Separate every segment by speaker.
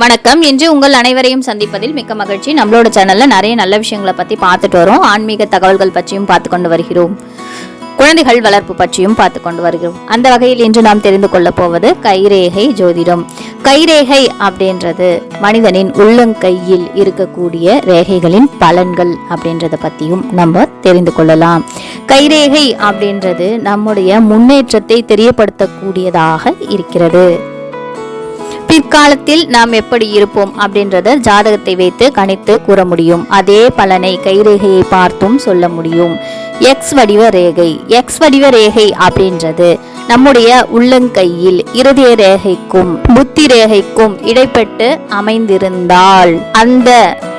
Speaker 1: வணக்கம். இன்று உங்கள் அனைவரையும் சந்திப்பதில் மிக்க மகிழ்ச்சி. நம்மளோட சேனல்ல நிறைய நல்ல விஷயங்களை பத்தி பார்த்துட்டு வரோம். ஆன்மீக தகவல்கள் பற்றியும் பார்த்து கொண்டு வருகிறோம். குழந்தைகள் வளர்ப்பு பற்றியும் பார்த்து கொண்டு வருகிறோம். அந்த வகையில் இன்று நாம் தெரிந்து கொள்ள போவது கைரேகை ஜோதிடம். கைரேகை அப்படின்றது மனிதனின் உள்ளங்கையில் இருக்கக்கூடிய ரேகைகளின் பலன்கள் அப்படின்றத பத்தியும் நம்ம தெரிந்து கொள்ளலாம். கைரேகை அப்படின்றது நம்முடைய முன்னேற்றத்தை தெரியப்படுத்தக்கூடியதாக இருக்கிறது. பிற்காலத்தில் நாம் எப்படி இருப்போம் அப்படின்றத ஜாதகத்தை வைத்து கணித்து கூற முடியும். அதே பலனை கைரேகையை பார்த்தும் சொல்ல முடியும். எக்ஸ் வடிவ ரேகை. எக்ஸ் வடிவ ரேகை அப்படின்றது நம்முடைய உள்ளங்கையில் இருதய ரேகைக்கும் புத்தி ரேகைக்கும் இடைப்பட்டு அமைந்திருந்தால் அந்த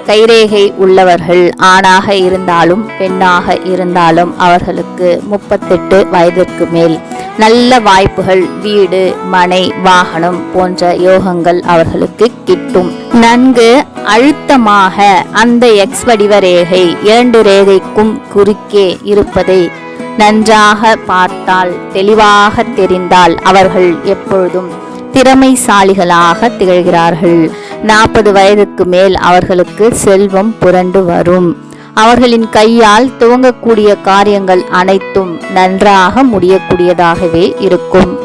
Speaker 1: கைரேகை உள்ளவர்கள் ஆணாக இருந்தாலும் பெண்ணாக இருந்தாலும் அவர்களுக்கு முப்பத்தெட்டு வயதிற்கு மேல். நல்ல வாய்ப்புகள் வீடு மனை வாகனம் போன்ற யோகங்கள் அவர்களுக்கு கிட்டும். நன்கு அழுத்தமாக அந்த எக்ஸ் வடிவ ரேகை இரண்டு ரேகைக்கும் குறுக்கே இருப்பதை நன்றாக பார்த்தால் தெளிவாக தெரிந்தால் அவர்கள் எப்பொழுதும் திறமைசாலிகளாக திகழ்கிறார்கள். நாற்பது வயதுக்கு மேல் அவர்களுக்கு செல்வம் புரண்டு வரும். அவர்களின் கையால் துவங்கக்கூடிய காரியங்கள் அனைத்தும் நன்றாக முடியக்கூடியதாகவே இருக்கும்.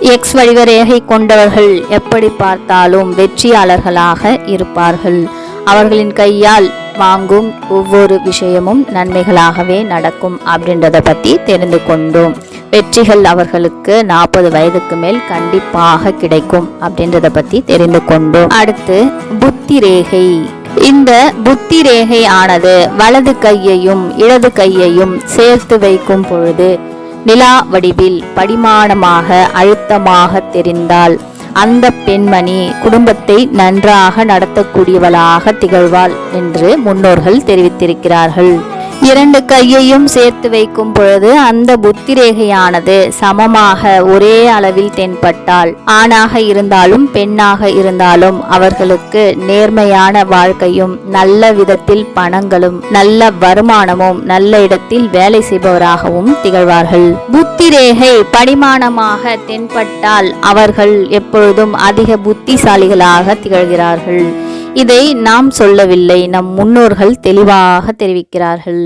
Speaker 1: எக்ஸ் வழிவரேகை கொண்டவர்கள் எப்படி பார்த்தாலும் வெற்றியாளர்களாக இருப்பார்கள். அவர்களின் கையால் வாங்கும் ஒவ்வொரு விஷயமும் நன்மைகளாகவே நடக்கும் அப்படின்றத பற்றி தெரிந்து கொண்டோம். வெற்றிகள் அவர்களுக்கு நாற்பது வயதுக்கு மேல் கண்டிப்பாக கிடைக்கும் அப்படின்றத பற்றி தெரிந்து கொண்டோம். அடுத்து புத்தி ரேகை இந்த புத்தி ரேகை ஆனது வலது கையையும் இடது கையையும் சேர்த்து வைக்கும் பொழுது நிலா வடிவில் படிமானமாக அழுத்தமாக தெரிந்தால் அந்த பெண்மணி குடும்பத்தை நன்றாக நடத்தக்கூடியவளாக திகழ்வாள் என்று முன்னோர்கள் தெரிவித்திருக்கிறார்கள். இரண்டு கையையும் சேர்த்து வைக்கும் பொழுது அந்த புத்திரேகையானது சமமாக ஒரே அளவில் தென்பட்டால் ஆணாக இருந்தாலும் பெண்ணாக இருந்தாலும் அவர்களுக்கு நேர்மையான வாழ்க்கையும் நல்ல விதத்தில் பணங்களும் நல்ல வருமானமும் நல்ல இடத்தில் வேலை செய்பவராகவும் திகழ்வார்கள். புத்திரேகை படிமானமாக தென்பட்டால் அவர்கள் எப்பொழுதும் அதிக புத்திசாலிகளாக திகழ்கிறார்கள். இதை நாம் சொல்லவில்லை. நம் முன்னோர்கள் தெளிவாக தெரிவிக்கிறார்கள்.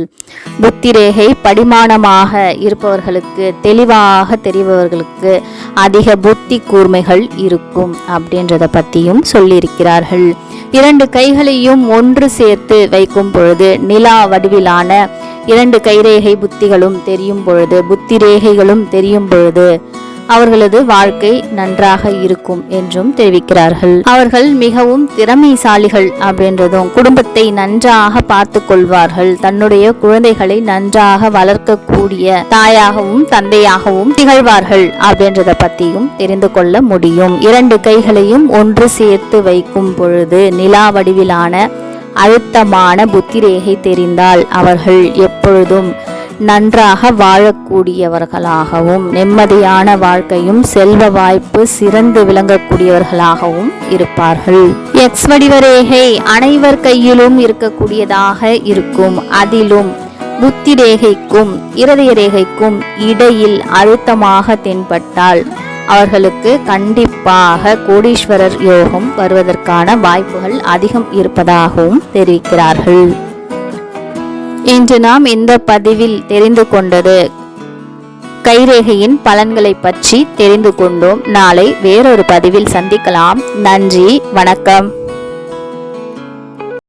Speaker 1: புத்திரேகை படிமானமாக இருப்பவர்களுக்கு தெளிவாக தெரிபவர்களுக்கு அதிக புத்தி கூர்மைகள் இருக்கும் அப்படின்றத பற்றியும் சொல்லியிருக்கிறார்கள். இரண்டு கைகளையும் ஒன்று சேர்த்து வைக்கும் பொழுது நிலா வடிவிலான இரண்டு கைரேகை புத்திகளும் தெரியும் பொழுது புத்தி ரேகைகளும் தெரியும் பொழுது அவர்களது வாழ்க்கை நன்றாக இருக்கும் என்றும் தெரிவிக்கிறார்கள். அவர்கள் மிகவும் திறமைசாலிகள் அப்படின்றதும் குடும்பத்தை நன்றாக பார்த்து கொள்வார்கள். தன்னுடைய குழந்தைகளை நன்றாக வளர்க்கக்கூடிய தாயாகவும் தந்தையாகவும் திகழ்வார்கள் அப்படின்றத பற்றியும் தெரிந்து கொள்ள முடியும். இரண்டு கைகளையும் ஒன்று சேர்த்து வைக்கும் பொழுது நிலா வடிவிலான அழுத்தமான புத்திரேகை தெரிந்தால் அவர்கள் எப்பொழுதும் நன்றாக வாழக்கூடியவர்களாகவும் நிம்மதியான வாழ்க்கையும் செல்வ வாய்ப்பு சிறந்து விளங்கக்கூடியவர்களாகவும் இருப்பார்கள். எக்ஸ் வடிவ ரேகை அனைவர் கையிலும் இருக்கக்கூடியதாக இருக்கும். அதிலும் புத்தி ரேகைக்கும் இருதய ரேகைக்கும் இடையில் அழுத்தமாக தென்பட்டால் அவர்களுக்கு கண்டிப்பாக கோடீஸ்வரர் யோகம் வருவதற்கான வாய்ப்புகள் அதிகம் இருப்பதாகவும் தெரிவிக்கிறார்கள். இன்று நாம் இந்த பதிவில் தெரிந்து கொண்டது கைரேகையின் பலன்களை பற்றி தெரிந்து கொண்டோம். நாளை வேறொரு பதிவில் சந்திக்கலாம். நன்றி வணக்கம்.